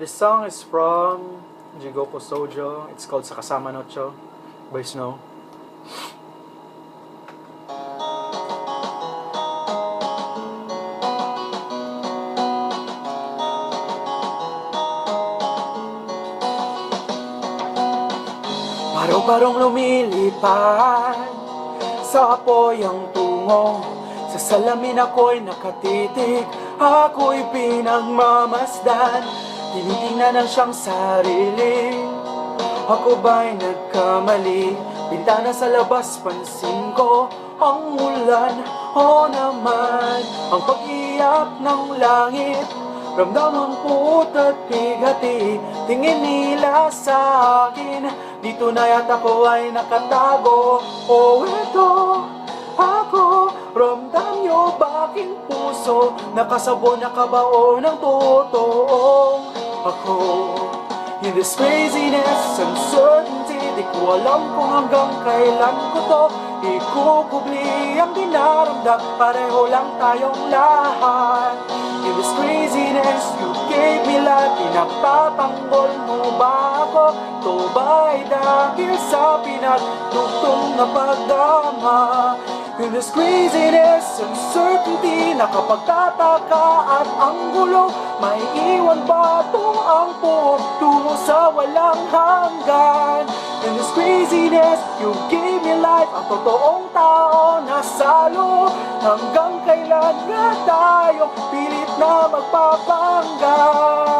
This song is from Jigoku Sojo. It's called Sakasama Nocho by Snow. Parong-parong lumilipad Sa apoy ang tungo Sa salamin ako'y nakatitig Ako'y pinagmamasdan Tinitingnan ang siyang sarili. Ako ba'y nagkamali? Bintana sa labas, pansin ko Ang ulan, o naman Ang pag-iyak ng langit. Ramdam ang puot at bigati Tingin nila sa akin. Dito na yata ko ay nakatago. Oh, ito ako Ramdam nyo ba aking puso? Nakasabo, nakabao ng In this craziness, uncertainty Di ko alam kung hanggang kailan ko to Ikukubli ang dinaramdam Pareho lang tayong lahat In this craziness, you gave me life Pinagtatanggol mo ba ako? Ito ba'y dahil sa pinagtugtong na pagdama? In this craziness, uncertainty Nakapagtataka at ang gulo May iwan ba itong ang sa walang hanggan. In this craziness, you gave me life. Ang totoong tao na salo Hanggang kailan nga tayo Pilit na magpapanggap